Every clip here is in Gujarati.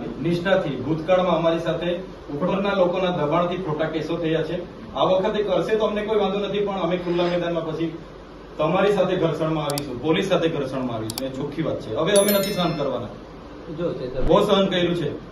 નિષ્ઠાથી ભૂતકાળમાં અમારી સાથે ઉપરના લોકોના દબાણથી ખોટા કેસો થયા છે. આ વખતે કરશે તો અમને કોઈ વાંધો નથી પણ અમે ખુલ્લા મેદાનમાં પછી તમારી સાથે ઘર્ષણમાં આવીશું પોલીસ સાથે ઘર્ષણમાં આવીશું. એ ચોખ્ખી વાત છે. હવે અમે નથી સહન કરવાના. બહુ સહન કર્યું છે.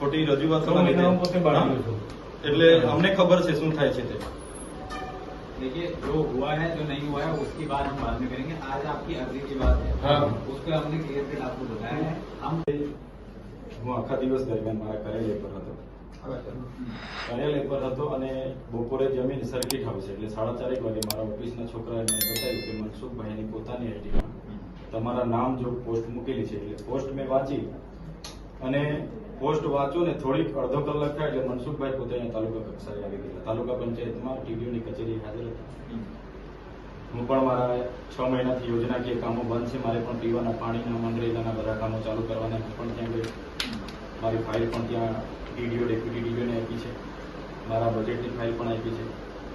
ખોટી રજૂઆતોના લીધે હા? એટલે અમને ખબર છે શું થાય છે તે देखिए जो हुआ है जो नहीं हुआ है उसकी बात हम बाद में करेंगे आज आपकी अर्जी की बात है हाँ। उसको हमने क्लियर कट आपको बताया है हम હું આખા દિવસ દરમિયાન મારા કાર્યાલય પર હતો કાર્યાલય પર હતો અને બપોરે જમીન સર્કિટ હાઉસ એટલે સાડા ચારેક વાગે મારા ઓફિસના છોકરાએ મને બતાવ્યું કે મનસુખભાઈની પોતાની આઈડીમાં તમારા નામ જો પોસ્ટ મૂકેલી છે એટલે પોસ્ટ મેં વાંચી અને પોસ્ટ વાંચો ને થોડીક અડધો કલાક થાય એટલે મનસુખભાઈ પોતે અહીંયા તાલુકા કક્ષાએ આવી ગયા તાલુકા પંચાયતમાં ટીડીઓની કચેરી હાજર હતી. હું પણ મારા છ મહિનાથી યોજનાકીય કામો બંધ છે. મારે પણ પીવાના પાણીના, મનરેગાના બધા કામો ચાલુ કરવાના પણ ત્યાં ગઈ મારી ફાઇલ પણ ત્યાં ડીડીઓ ડેપ્યુટી ડીડીઓને આપી છે. મારા બજેટની ફાઇલ પણ આપી છે.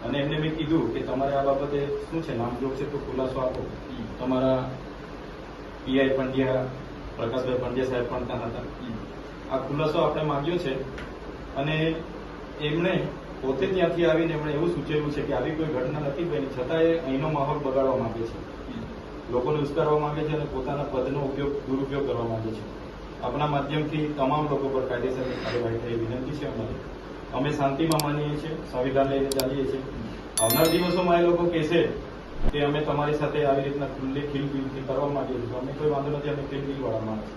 અને એમને મેં કીધું કે તમારે આ બાબતે શું છે? નામજોગ છે તો ખુલાસો આપો. તમારા પીઆઈ પંડ્યા, પ્રકાશભાઈ પંડ્યા સાહેબ પણ ત્યાં હતા. આ ખુલાસો આપણે માંગ્યો છે અને એમણે પોતે ત્યાંથી આવીને એમણે એવું સૂચવ્યું છે કે આવી કોઈ ઘટના નથી બની. છતાં એ અહીંનો માહોલ બગાડવા માંગે છે. લોકોને ઉશ્કારવા માંગે છે અને પોતાના પદનો ઉપયોગ, દુરુપયોગ કરવા માંગે છે. આપણા માધ્યમથી તમામ લોકો પર કાયદેસરની કાર્યવાહી થઈ વિનંતી છે અમારી. અમે શાંતિમાં માનીએ છીએ, સંવિધાન લઈને ચાલીએ છીએ. આવનાર દિવસોમાં એ લોકો કહેશે કે અમે તમારી સાથે આવી રીતના ખુલ્લી ખીલબીલથી કરવા માંગીએ છીએ. તો અમે કોઈ વાંધો નથી અમે ખીલબીલ વાળા માણસ.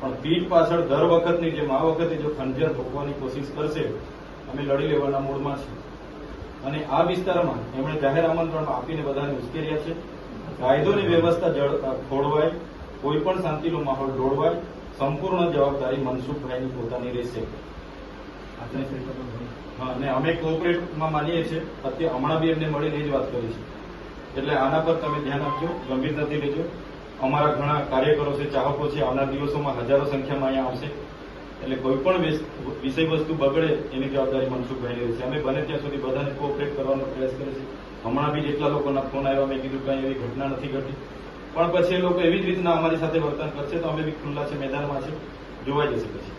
પણ પીઠ પાછળ દર વખતની જેમ આ વખતે જો ખંજર ભોગવાની કોશિશ કરશે અમે લડી લેવાના મૂડમાં છીએ. અને આ વિસ્તારમાં એમણે જાહેર આમંત્રણ આપીને બધાને ઉશ્કેર્યા છે. કાયદોની વ્યવસ્થા ખોળવાય કોઈ પણ શાંતિનો માહોલ દોડવાય સંપૂર્ણ જવાબદારી મનસુખભાઈની પોતાની રહેશે. અને અમે કોઓપરેટમાં માનીએ છીએ અત્યારે હમણાં બી એમને મળીને એ જ વાત કરી છે. એટલે આના પર તમે ધ્યાન આપજો ગંભીરતાથી લેજો અમારા ઘણા કાર્યકરો છે ચાહકો છે આવનાર દિવસોમાં હજારો સંખ્યામાં અહીંયા આવશે એટલે કોઈ પણ વિસ- વિષય વસ્તુ બગડે એની જવાબદારી મનસુખભાઈની રહેશે અમે બને ત્યાં સુધી બધાને કોઓપરેટ કરવાનો પ્રયાસ કરીએ છીએ હમણાં બી જેટલા લોકોના ફોન આવ્યા મેં કીધું કઈ એવી ઘટના નથી ઘટી પણ પછી એ લોકો એવી જ રીતના અમારી સાથે વર્તન કરશે તો અમે બી ખુલ્લા છે મેદાનમાં છે જોવાઈ જશે પછી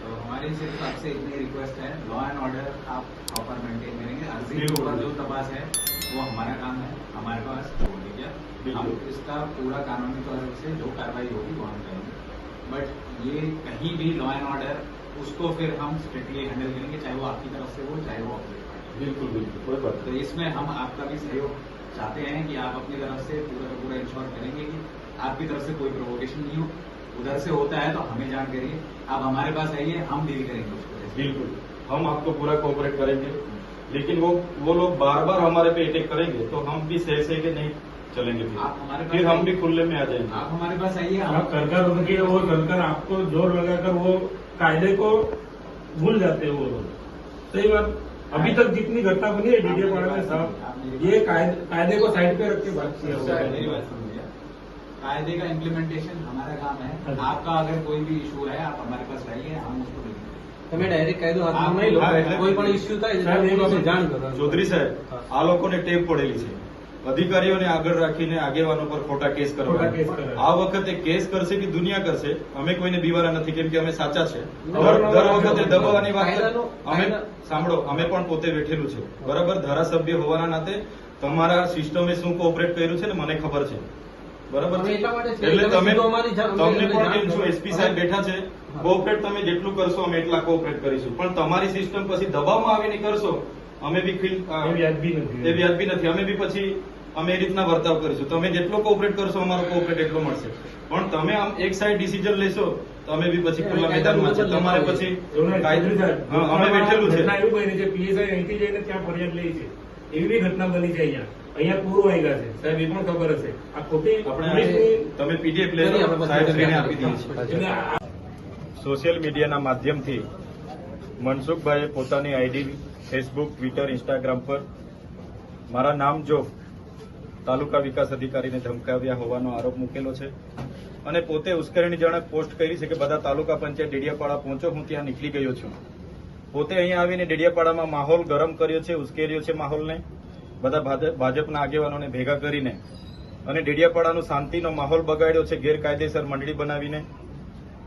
तो हमारी सिर्फ आपसे इतनी रिक्वेस्ट है लॉ एंड ऑर्डर आप प्रॉपर मेंटेन करेंगे अर्जी के बिल्कुल। ऊपर जो तपास है वो हमारा काम है हमारे पास होने क्या हम इसका पूरा कानूनी तौर से जो कार्रवाई होगी वो हम करेंगे। बट ये कहीं भी लॉ एंड ऑर्डर उसको फिर हम स्ट्रिक्टली हैंडल करेंगे चाहे वो आपकी तरफ़ से हो चाहे वो अपनी बिल्कुल बिल्कुल कोई बात तो इसमें हम आपका भी सहयोग चाहते हैं कि आप अपनी तरफ़ से पूरा पूरा इंश्योर करेंगे कि आपकी तरफ़ से कोई प्रोवोकेशन नहीं हो। उधर से होता है तो हमें जान करिए। आप हमारे पास आइए हम डील करेंगे उसको। बिल्कुल। हम आपको पूरा कोऑपरेट करेंगे। लेकिन वो वो लोग बार बार हमारे पे अटैक करेंगे तो हम भी सह सह के नहीं चलेंगे फिर। आप हमारे फिर हम भी खुले में आ जाएँगे। आप हमारे पास आइए आप हम कर कर उनके वो कर आपको ज़ोर लगाकर वो कायदे को भूल जाते हैं वो लोग। सही बात। अभी तक जितनी घटना बनी है डीजे पाड़ा में साहब ये कायदे कायदे को साइड पे रख के बात किया है। कायदे का इम्प्लीमेंटेशन हमारा काम है। अच्छा। आपका अगर कोई भी इशू है आप हमारे पास आइए हम उसको તમે ડાયરેક્ટ કાયદો હાથમાં નહીં લો. કોઈ પણ ઇસ્યુ થાય જાણ કરો. ચૌધરી સાહેબ આ લોકોને ટેપ પડેલી છે. અધિકારીઓને આગળ રાખીને આગેવાનો પર ખોટા કેસ કરવા આ વખતે કેસ કરશે કે દુનિયા કરશે અમે કોઈને બીવારા નથી કેમ કે અમે સાચા છે. દર વખતે દબાવવાની વાત અમે સાંભળો અમે પણ પોતે બેઠેલું છે. બરાબર? ધારાસભ્ય હોવાના નાતે તમારા સિસ્ટમે શું કોઓપરેટ કર્યું છે ને મને ખબર છે. બરાબર? એટલા તમે તમને પણ કેમ છો એસપી સાહેબ બેઠા છે. કોઓપરેટ તમે જેટલું કરશો અમે એટલા કોઓપરેટ કરીશું. પણ તમારી સિસ્ટમ પછી દબાવમાં આવીને કરશો અમે બી ફીલ એ વ્યાજબી નથી એ વ્યાજબી નથી. અમે બી પછી અમે એ રીતના વર્તાવ કરીશું. તમે જેટલો કોઓપરેટ કરશો અમારો કોઓપરેટ એટલો મળશે. પણ તમે આમ એક સાઈડ ડિસિઝન લેશો તો અમે બી પછી ખુલ્લા મેદાનમાં છે તમારે પછી અમે બેઠેલું છે. એવું બની છે પીએસઆઈ અહીંથી જઈને ત્યાં ફરિયાદ લે છે. એવી બી ઘટના બની છે અહીંયા. અહીંયા પૂર્વ ગયા છે. સાહેબ એ પણ ખબર હશે. આ ખોટી આપણે તમે પીડીએફ લઈ સાહેબ આપી દઈએ છીએ સોશિયલ મીડિયાના માધ્યમથી મનસુખભાઈએ પોતાની આઈડી, ફેસબુક, ટ્વિટર, ઇન્સ્ટાગ્રામ પર મારા નામ જો તાલુકા વિકાસ અધિકારીને ધમકાવ્યા હોવાનો આરોપ મૂકેલો છે અને પોતે ઉશ્કેરણીજનક પોસ્ટ કરી છે કે બધા તાલુકા પંચાયત ડેડિયાપાડા પહોંચો, હું ત્યાં નીકળી ગયો છું. પોતે અહીંયા આવીને ડેડિયાપાડામાં માહોલ ગરમ કર્યો છે, ઉશ્કેર્યો છે માહોલને. બધા ભાજપ- ભાજપના આગેવાનોને ભેગા કરીને અને ડેડિયાપાડાનું શાંતિનો માહોલ બગાડ્યો છે, ગેરકાયદેસર મંડળી બનાવીને.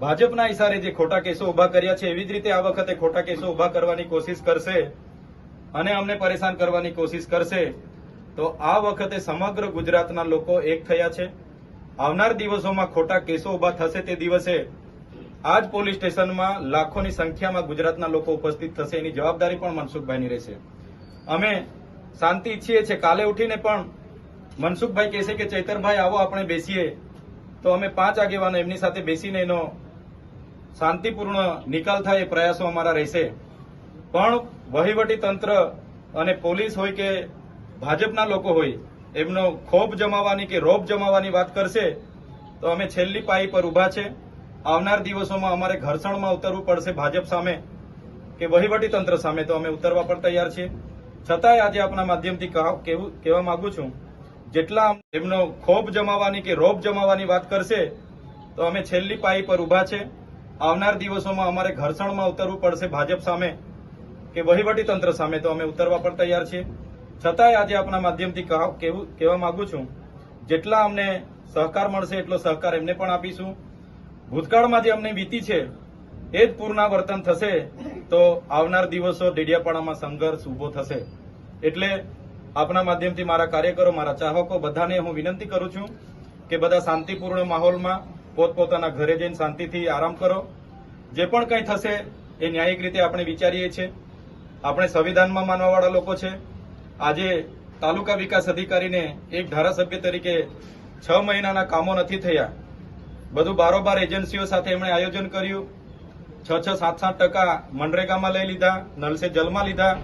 ભાજપના ઇશારે જે ખોટા કેસો ઊભા કર્યા છે, એવી જ રીતે આ વખતે ખોટા કેસો ઊભા કરવાની કોશિશ કરશે અને અમને પરેશાન કરવાની કોશિશ કરશે, તો આ વખતે સમગ્ર ગુજરાતના લોકો એક થયા છે. આવનાર દિવસોમાં ખોટા કેસો ઊભા થશે તે દિવસે આ જ પોલીસ સ્ટેશનમાં લાખોની સંખ્યામાં ગુજરાતના લોકો ઉપસ્થિત થશે, એની જવાબદારી પણ મનસુખભાઈની રહેશે. અમે શાંતિ ઈચ્છીએ છીએ, કાલે ઉઠીને પણ મનસુખભાઈ કહેશે કે, ચૈતરભાઈ, આવો, આપણે બેસીએ. તો અમે પાંચ આગેવાનો એમની સાથે બેસીને એનો શાંતિપૂર્ણ નિકાલ થાય એ પ્રયાસો અમારા રહેશે. પણ વહીવટી તંત્ર અને પોલીસ હોય કે ભાજપના લોકો હોય, એમનો ખોફ જમાવવાની કે રોપ જમાવવાની વાત કરશે, તો અમે છેલ્લી પાઈ પર ઊભા છે. આવનાર દિવસોમાં અમારે ઘર્ષણમાં ઉતરવું પડશે ભાજપ સામે કે વહીવટી તંત્ર સામે, તો અમે ઉતરવા પણ તૈયાર છીએ. છતાંય આજે આપના માધ્યમથી કહેવા માંગુ છું, જેટલા એમનો ખોફ જમાવવાની કે રોપ જમાવવાની વાત કરશે, તો અમે છેલ્લી પાઈ પર ઊભા છે. આવનાર દિવસોમાં અમારે ઘર્ષણમાં ઉતરવું પડશે ભાજપ સામે કે વહીવટી તંત્ર સામે, તો અમે ઉતરવા પણ તૈયાર છીએ. છતાંય આજે આપના માધ્યમથી કહેવું- માંગુ છું, જેટલા અમને સહકાર મળશે એટલો સહકાર એમને પણ આપીશું. ભૂતકાળમાં જે અમને વીતી છે, એ જ પુનરાવર્તન થશે, તો આવનાર દિવસો ડેડિયાપાડામાં સંઘર્ષ ઊભો થશે. એટલે આપના માધ્યમથી મારા કાર્યકરો, મારા ચાહકો, બધાને હું વિનંતી કરું છું કે બધા શાંતિપૂર્ણ માહોલમાં પોતપોતાના ઘરે જઈને શાંતિથી આરામ કરો. જે પણ કંઈ થશે એ ન્યાયિક રીતે આપણે વિચારીએ છીએ. આપણે સંવિધાનમાં માનવાવાળા લોકો છે. આજે તાલુકા વિકાસ અધિકારીને એક ધારાસભ્ય તરીકે છ મહિનાના કામો નથી થયા. બધું બારોબાર એજન્સીઓ સાથે એમણે આયોજન કર્યું. છ છ, સાત સાત ટકા મનરેગામાં લઈ લીધા, નલસે જલમાં લીધા.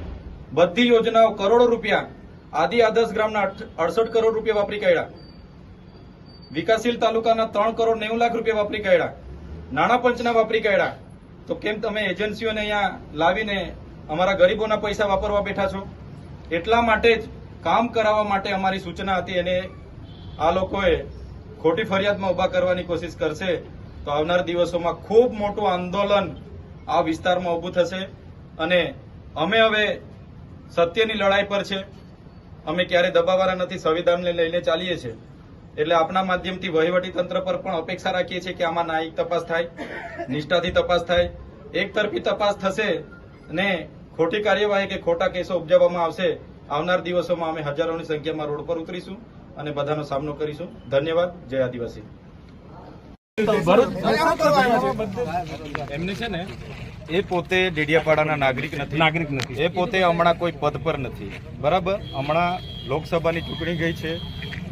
બધી યોજનાઓ કરોડો રૂપિયા, આદિ આદર્શ ગ્રામના અડસઠ કરોડ રૂપિયા વાપરી કાઢ્યા. વિકાસશીલ તાલુકાના ત્રણ કરોડ નેવું લાખ રૂપિયા વાપરી કાઢ્યા. નાણાં પંચના વાપરી કાઢ્યા. તો કેમ તમે એજન્સીઓને અહીંયા લાવીને અમારા ગરીબોના પૈસા વાપરવા બેઠા છો? એટલા માટે જ કામ કરાવવા માટે અમારી સૂચના હતી અને આ લોકોએ ખોટી ફરિયાદમાં ઊભા કરવાની કોશિશ કરશે તો આવનાર દિવસોમાં ખૂબ મોટું આંદોલન આ વિસ્તારમાં ઊભું થશે. અને અમે હવે સત્યની લડાઈ પર છે. અમે ક્યારે દબાવવાના નથી, સંવિધાનને લઈને ચાલીએ છીએ. એટલે આપના માધ્યમથી વહીવટી તંત્ર પર પણ અપેક્ષા રાખીએ છીએ કે આમાં ન્યાયિક તપાસ થાય નિષ્ઠાથી તપાસ થાય એકતરફી તપાસ થશે ને ખોટી કાર્યવાહી કે ખોટા કેસો ઉપજાવવામાં આવશે આવનાર દિવસોમાં અમે હજારોની સંખ્યામાં રોડ પર ઉતરીશું અને બધાનો સામનો કરીશું. ધન્યવાદ. જય આદિવાસી. એમને છે ને એ પોતે ડેડિયાપાડાના નાગરિક નથી. નાગરિક નથી. એ પોતે હમણાં કોઈ પદ પર નથી. બરાબર? હમણાં લોકસભાની ચૂંટણી ગઈ છે.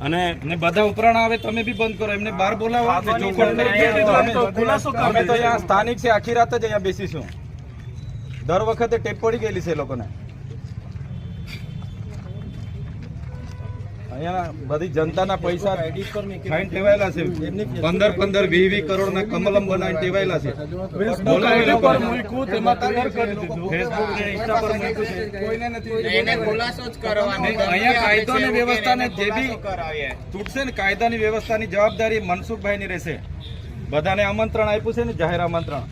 અને બધા ઉપરાણ આવે તમે બી બંધ કરો. એમને બહાર બોલાવો. અમે- તો અહીંયા સ્થાનિક છે આખી રાત જ અહીંયા બેસીશું. દર વખતે ટેપ પડી ગયેલી છે એ લોકોને. અહીંયા બધી જનતાના પૈસા ખાઈને ટેવાયેલા છે. પંદર પંદર વીસ વીસ કરોડના કમલમ બનાવીને ટેવાયેલા છે. અહીંયા કાયદો અને વ્યવસ્થાને જે બી તૂટશે ને કાયદાની વ્યવસ્થાની જવાબદારી મનસુખભાઈની રહેશે. બધાને આમંત્રણ આપ્યું છે ને? જાહેર આમંત્રણ.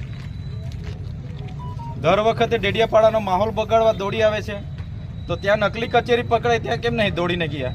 દર વખતે ડેડિયાપાડાનો માહોલ બગાડવા દોડી આવે છે. તો ત્યાં નકલી કચેરી પકડાય ત્યાં કેમ નહીં દોડીને ગયા?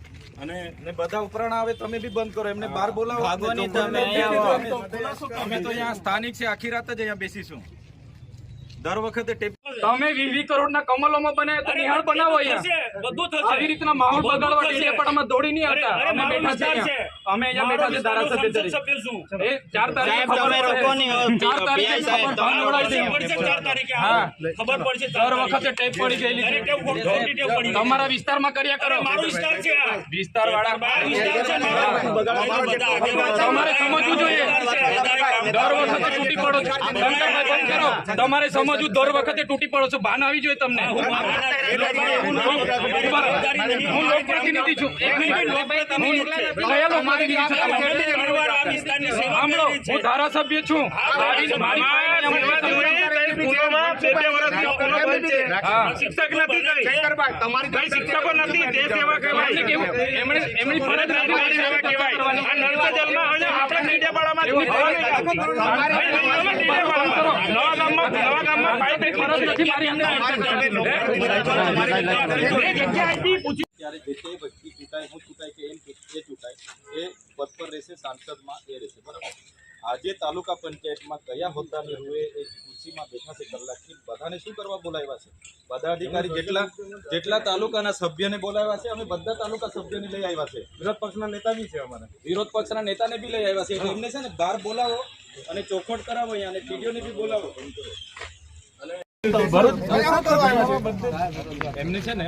અને ને બધા ઉપરાણ આવે તમે બી બંધ કરો એમને બહાર બોલાવો. અમે તો અહીંયા સ્થાનિક છે આખી રાત જ અહીંયા બેસીશું. દર વખતે તમે વીસ વીસ કરોડના કમલોમાં બનાવ્યા તો નિહાળ બનાવો અહીંયા. આવી રીતના માહોલ બગાડવા ડેડિયાપાડામાં દોડી નહીં આવતા. અમે બેઠા છે. અમે અહીંયા બેઠા છે ધારાસભ્ય તરીકે એ 4 તારીખે ખબર તમે પડશે. રોકોની ચાર તારીખે પીઆઈ સાહેબ, ખબર તમે પડાવી દઈએ. હા ખબર પડશે દર વખતે ટેપ પડી ગયેલી અરે ટેપ ખોટી ટેપ પડી. તમારા વિસ્તારમાં કર્યા કરો મારો વિસ્તાર છે આ. વિસ્તાર વાળા વિસ્તાર છે. તમારે સમજવું જોઈએ દર વખતે તૂટી પડો છો બંધ કરો તમારે સમજવું દર વખતે તૂટી પડો છો ભાન આવી જોઈએ તમને હું લોકપ્રતિનિધિ છું એક મિનિટ હું હું ધારાસભ્ય છું. શિક્ષક નથી કરી. કઈ શિક્ષકો નથી તે સેવા કહેવાય. એમણે એમની ફરજ નથી સેવા કહેવાય. આ નર્મદા જલમાં હવે આપણે ડેડિયાપાડામાં જ એવું થવાનું. થાય. નવા ગામમાં નવા ગામમાં પાઇપ ફરજ નથી મારી અંદર ત્યારે જે તે વ્યક્તિ ચૂંટાય હું સાંસદમાં એ રહેશે બરાબર? આજે તાલુકા પંચાયતમાં કયા હોદ્દાની રૂએ એ ખુરશીમાં બેઠા છે કલાકથી? બધાને શું કરવા બોલાવ્યા છે? બધા અધિકારી જેટલા જેટલા તાલુકાના સભ્યને બોલાવ્યા છે અમે બધા તાલુકા સભ્યને લઈ આવ્યા છે. વિરોધ પક્ષના નેતા બી છે અમારા. વિરોધ પક્ષના નેતાને બી લઈ આવ્યા છે. એટલે એમને છે ને બહાર બોલાવો અને ચોખવટ કરાવો અહીંયા અને ટીડીઓને બી બોલાવો. એમને છે ને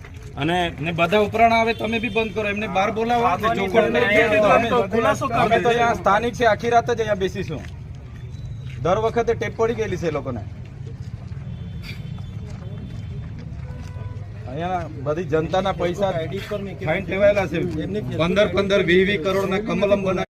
અને ને બધા ઉપરાણ આવે તમે બી બંધ કરો. એમને બહાર બોલાવો. અમે અમે તો અહીંયા સ્થાનિક છે આખી રાત જ અહીંયા બેસીશું. દર વખતે ટેપ પડી ગયેલી છે લોકોને. અહીંયા બધી જનતાના પૈસા ફાઇન ટેવાયેલા છે. પંદર પંદર વીસ વીસ કરોડના કમલમ બનાવી